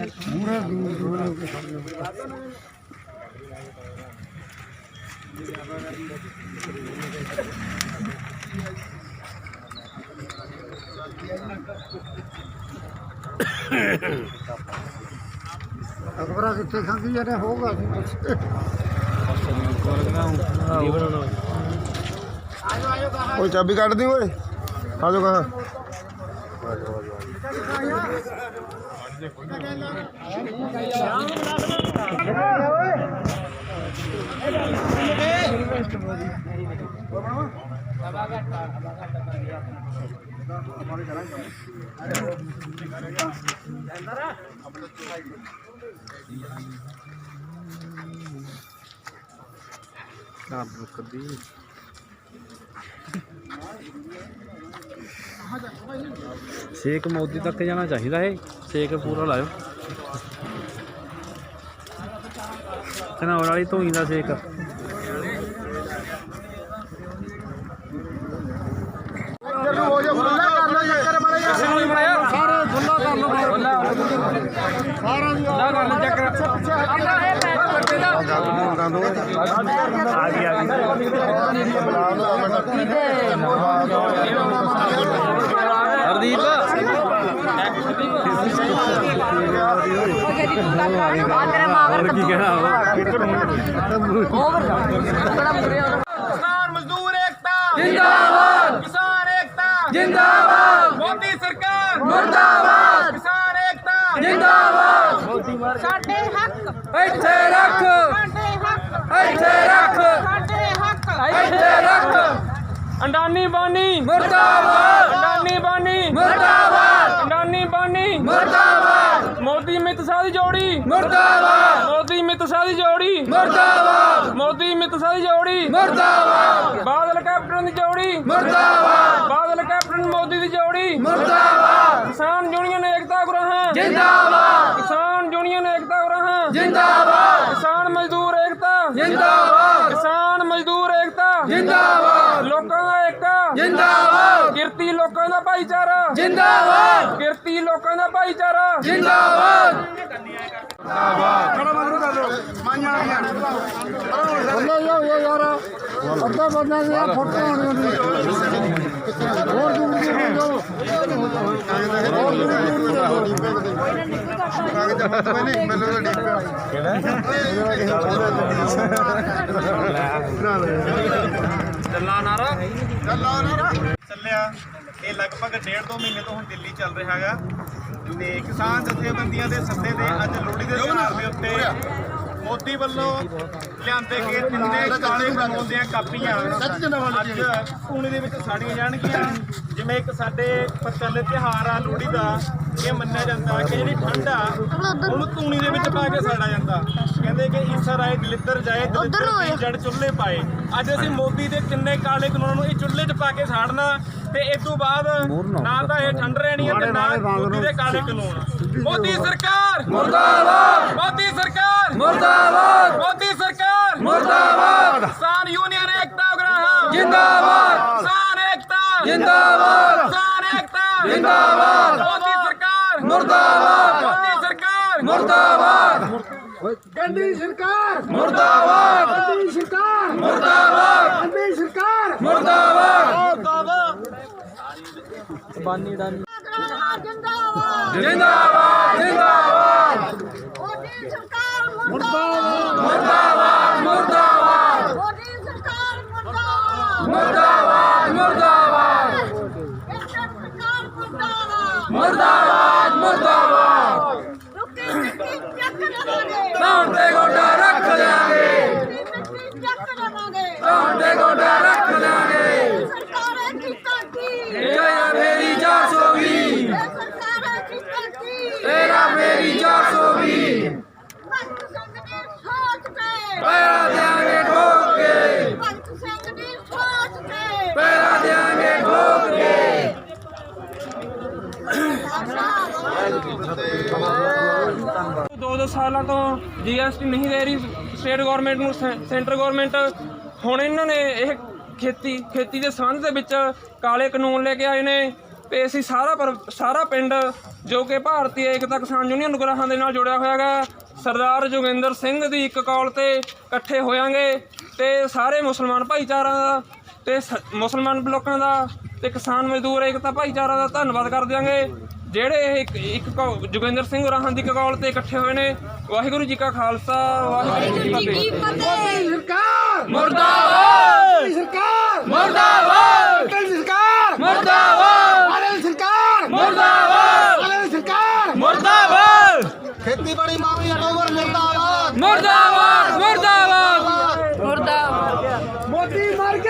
ਪੂਰਾ ਦੂਰ ਦੂਰ ਹੋ ਕੇ ਅਕਬਰਾ ਕਿੱਥੇ ਖਾਂਦੀ ਜਿਹੜੇ ਹੋਊਗਾ ਅਸੀਂ ਪੁੱਛ ਓਏ, ਚਾਬੀ ਕੱਢ ਦੀ ਓਏ। ਆ ਜਾ ਕਹਾਂ आप लोग तो कभी। ਛੇਕ ਮੋਦੀ ਤੱਕ ਜਾਣਾ ਚਾਹੀਦਾ ਏ ਛੇਕ ਪੂਰਾ ਲਾਇਓ। ਕਨੌਰ ਵਾਲੀ ਧੂਈ ਦਾ ਛੇਕ ਹਰਦੀਪ ਹੋਰ ਕੀ ਕਹਿਣਾ ਕਿਸਾਨ ਮਜ਼ਦੂਰ ਏਕਤਾ। ਜਿੰਦਾਬਾਦ। ਕਿਸਾਨ ਏਕਤਾ। ਜਿੰਦਾਬਾਦ। ਮੋਦੀ ਸਰਕਾਰ। ਮੁਰਦਾਬਾਦ। ਕਿਸਾਨ ਏਕਤਾ। ਜਿੰਦਾਬਾਦ। ਸਾਡੇ ਹੱਕ। ਇੱਥੇ ਰੱਖ। ਸਾਡੇ ਹੱਕ। ਇੱਥੇ ਰੱਖ। ਸਾਡੇ ਹੱਕ। ਇੱਥੇ ਰੱਖ। ਅੰਡਾਨੀ ਬਾਨੀ। ਮੁਰਦਾਬਾਦ। ਅੰਡਾਨੀ ਬਾਨੀ। ਮੁਰਦਾਬਾਦ। ਮੋਦੀ ਮਿੱਤ ਸਾਦੀ ਜੋੜੀ। ਮੁਰਦਾਬਾਦ। ਮੋਦੀ ਮਿੱਤ ਸਾਦੀ ਜੋੜੀ। ਮੁਰਦਾਬਾਦ। ਮੋਦੀ ਮਿੱਤ ਸਾਦੀ ਜੋੜੀ। ਮੁਰਦਾਬਾਦ। ਬਾਦਲ ਕੈਪਟਨ ਦੀ ਜੋੜੀ। ਮੁਰਦਾਬਾਦ। ਬਾਦਲ ਕੈਪਟਨ ਮੋਦੀ ਦੀ ਜੋੜੀ। ਮੁਰਦਾਬਾਦ। ਕਿਸਾਨ ਯੂਨੀਅਨ ਏਕਤਾ ਗੁਰਾਹਾਂ ਜਿੰਦਾਬਾਦ। ਕਿਸਾਨ ਯੂਨੀਅਨ ਏਕਤਾ ਗੁਰਾਹਾਂ ਜਿੰਦਾਬਾਦ। ਕਿਸਾਨ ਮਜ਼ਦੂਰ ਏਕਤਾ। ਜਿੰਦਾਬਾਦ। ਕਿਸਾਨ ਮਜ਼ਦੂਰ ਏਕਤਾ। ਜਿੰਦਾਬਾਦ। ਲੋਕਾਂ ਦਾ ਏਕਤਾ। ਜਿੰਦਾਬਾਦ। ਕਿਰਤੀ ਲੋਕਾਂ ਦਾ ਭਾਈਚਾਰਾ। ਜਿੰਦਾਬਾਦ। ਕਿਰਤੀ ਲੋਕਾਂ ਦਾ ਭਾਈਚਾਰਾ। ਜਿੰਦਾਬਾਦ। ਬੰਦਾ ਜਾਓ ਇਹ ਯਾਰ ਅੱਧਾ ਬੰਦਾ ਦੀਆਂ ਫੋਟੋ ਹੋਣੀ ਹੋਰ ਦੂਰ ਦੂਰ ਜਾਓ ਹੋਰ ਦੂਰ ਦੂਰ ਜਾਓ ਚੱਲਿਆ ਇਹ ਲਗਭਗ ਡੇਢ ਦੋ ਮਹੀਨੇ ਤੋਂ ਹੁਣ ਦਿੱਲੀ ਚੱਲ ਰਿਹਾ ਹੈਗਾ। ਤੇ ਕਿਸਾਨ ਜਥੇਬੰਦੀਆਂ ਦੇ ਸੱਦੇ ਤੇ ਅੱਜ ਲੋਹੜੀ ਦੇ ਤਿਉਹਾਰ ਦੇ ਉੱਤੇ ਮੋਦੀ ਵੱਲੋਂ ਲਿਆਂਦੇ ਗਏ ਤਿੰਨੇ ਕਾਲੇ ਕਾਨੂੰਨ ਦੀਆਂ ਕਾਪੀਆਂ। ਅੱਜ ਪੂਣੇ ਦੇ ਵਿੱਚ ਸਾੜੀਆਂ ਜਾਣਗੀਆਂ। ਜਿਵੇਂ ਇੱਕ ਸਾਡੇ ਪ੍ਰਚਲਿਤ ਤਿਉਹਾਰ ਆ ਲੋਹੜੀ ਦਾ ਇਹ ਮੰਨਿਆ ਜਾਂਦਾ ਕਿ ਜਿਹੜੀ ਠੰਡ ਆ ਉਹਨੂੰ ਤੂਣੀ ਦੇ ਵਿੱਚ ਪਾ ਕੇ ਸਾੜਾ ਜਾਂਦਾ। ਕਹਿੰਦੇ ਕਿ ਈਸਰ ਆਏ ਦਲਿੱਦਰ ਜਾਏ ਦਲਿੱਦਰ ਦੀ ਜੜ ਚੁੱਲ੍ਹੇ ਪਾਏ। ਅੱਜ ਅਸੀਂ ਮੋਦੀ ਦੇ ਤਿੰਨੇ ਕਾਲੇ ਕਾਨੂੰਨਾਂ ਨੂੰ ਇਹ ਚੁੱਲ੍ਹੇ 'ਚ ਪਾ ਕੇ ਸਾੜਨਾ ਤੇ ਇਸ ਤੋਂ ਬਾਅਦ ਨਾ ਤਾਂ ਇਹ ਠੰਡ ਰਹਿਣੀ ਹੈ ਤੇ ਨਾ ਮੋਦੀ ਦੇ ਕਾਲੇ ਕਾਨੂੰਨ ਮੋਦੀ ਸਰਕਾਰ! ਮੁਰਦਾਬਾਦ! ਮੋਦੀ ਸਰਕਾਰ! ਮੁਰਦਾਬਾਦ! ਮੋਦੀ ਸਰਕਾਰ! ਮੁਰਦਾਬਾਦ! ਕਿਸਾਨ ਯੂਨੀਅਨ ਏਕਤਾ ਉਗਰਾਹਾਂ! ਜਿੰਦਾਬਾਦ! ਕਿਸਾਨ ਏਕਤਾ! ਜਿੰਦਾਬਾਦ! ਕਿਸਾਨ ਏਕਤਾ! ਜਿੰਦਾਬਾਦ! ਮੋਦੀ ਸਰਕਾਰ! ਮੁਰਦਾਬਾਦ! ਮੋਦੀ ਸਰਕਾਰ! ਮੁਰਦਾਬਾਦ! ਗੰਦੀ ਸਰਕਾਰ! ਮੁਰਦਾਬਾਦ! ਗੰਦੀ ਸਰਕਾਰ! ਮੁਰਦਾਬਾਦ! ਗੰਦੀ ਸਰਕਾਰ! ਮੁਰਦਾਬਾਦ! ਜਿੰਦਾਬਾਦ ਜਿੰਦਾਬਾਦ ਜਿੰਦਾਬਾਦ। ਮੋਦੀ ਸਰਕਾਰ ਮੁਰਦਾਬਾਦ। ਮੁਰਦਾਬਾਦ ਮੁਰਦਾਬਾਦ। ਮੋਦੀ ਸਰਕਾਰ ਮੁਰਦਾਬਾਦ। ਮੁਰਦਾਬਾਦ ਮੁਰਦਾਬਾਦ। ਮੁਰਦਾਬਾਦ। ਮੁਰਦਾਬਾਦ ਰੁਕੀ ਮਿੱਟੀ ਚੱਕ ਲਵਾਂਗੇ। ਧੌਣ ਤੇ ਗੋਡਾ ਰੱਖ ਦਿਆਂਗੇ ਚੱਕ ਲਵਾਂਗੇ। ਤੇ ਗੋਡਾ ਰੱਖ ਦਿਆਂਗੇ ਸਰਕਾਰੇ ਕੀਤਾ ਕੀ ਇਹ ਆ ਮੇਰੀ 420 ਇਹ ਸਰਕਾਰੇ ਕੀਤਾ ਕੀ ਤੇਰਾ ਮੇਰੀ 420 ਭਗਤ ਸਿੰਘ ਦੀ ਸੋਚ ਤੇ ਪੈਰਾ ਦਿਆਂਗੇ ਠੋਕ ਕੇ ਭਗਤ ਸਿੰਘ ਦੀ ਸੋਚ ਤੇ ਪੈਰਾ ਦਿਆਂਗੇ ਠੋਕ ਕੇ ਦੋ ਦੋ ਸਾਲਾਂ ਤੋਂ ਜੀਐਸਟੀ ਨਹੀਂ ਦੇ ਰਹੀ ਸਟੇਟ ਗਵਰਨਮੈਂਟ ਨੂੰ ਸੈ- ਸੈਂਟਰ ਗਵਰਨਮੈਂਟ ਹੁਣ ਇਹਨਾਂ ਨੇ ਇਹ ਖੇਤੀ ਖੇਤੀ ਦੇ ਸੰਬੰਧ ਦੇ ਵਿੱਚ ਕਾਲੇ ਕਾਨੂੰਨ ਲੈ ਕੇ ਆਏ ਨੇ। ਤੇ ਅਸੀਂ ਸਾਰਾ ਪਰ- ਸਾਰਾ ਪਿੰਡ, ਜੋ ਕਿ ਭਾਰਤੀ ਏਕਤਾ ਕਿਸਾਨ ਯੂਨੀਅਨ ਗੁਰਾਹਾਂ ਦੇ ਨਾਲ ਜੁੜਿਆ ਹੋਇਆ ਹੈਗਾ ਸਰਦਾਰ ਜੋਗਿੰਦਰ ਸਿੰਘ ਦੀ ਇੱਕ ਕਾਲ ਤੇ ਇਕੱਠੇ ਹੋਵਾਂਗੇ ਤੇ ਸਾਰੇ ਮੁਸਲਮਾਨ ਭਾਈਚਾਰਾ ਦਾ, ਤੇ ਸ- ਮੁਸਲਮਾਨ ਲੋਕਾਂ ਦਾ, ਤੇ ਕਿਸਾਨ ਮਜ਼ਦੂਰ ਏਕਤਾ ਭਾਈਚਾਰਾ ਦਾ ਧੰਨਵਾਦ ਕਰ ਦਿਆਂਗੇ। ਜਿਹੜੇ ਇਹ ਇੱਕ ਜੁਗਿੰਦਰ ਸਿੰਘ ਰਾਹਾਂ ਦੀ ਕਗੌਲ ਤੇ ਇਕੱਠੇ ਹੋਏ ਨੇ ਵਾਹਿਗੁਰੂ ਜੀ ਕਾ ਖਾਲਸਾ ਵਾਹਿਗੁਰੂ ਜੀ ਕੀ ਫਤਿਹ। ਸਰਕਾਰ! ਮੁਰਦਾਬਾਦ! ਸਰਕਾਰ! ਮੁਰਦਾਬਾਦ! ਸਰਕਾਰ! ਮੁਰਦਾਬਾਦ! ਅਰੇ ਸਰਕਾਰ! ਮੁਰਦਾਬਾਦ! ਅਰੇ ਸਰਕਾਰ! ਮੁਰਦਾਬਾਦ! ਖੇਤੀਬਾੜੀ ਮਾਮਲੇ ਅਟੋਵਰ ਮੁਰਦਾਬਾਦ! ਮੁਰਦਾਬਾਦ! ਮੁਰਦਾਬਾਦ! ਮੁਰਦਾਬਾਦ! ਮੋਦੀ ਮਰ ਗਿਆ।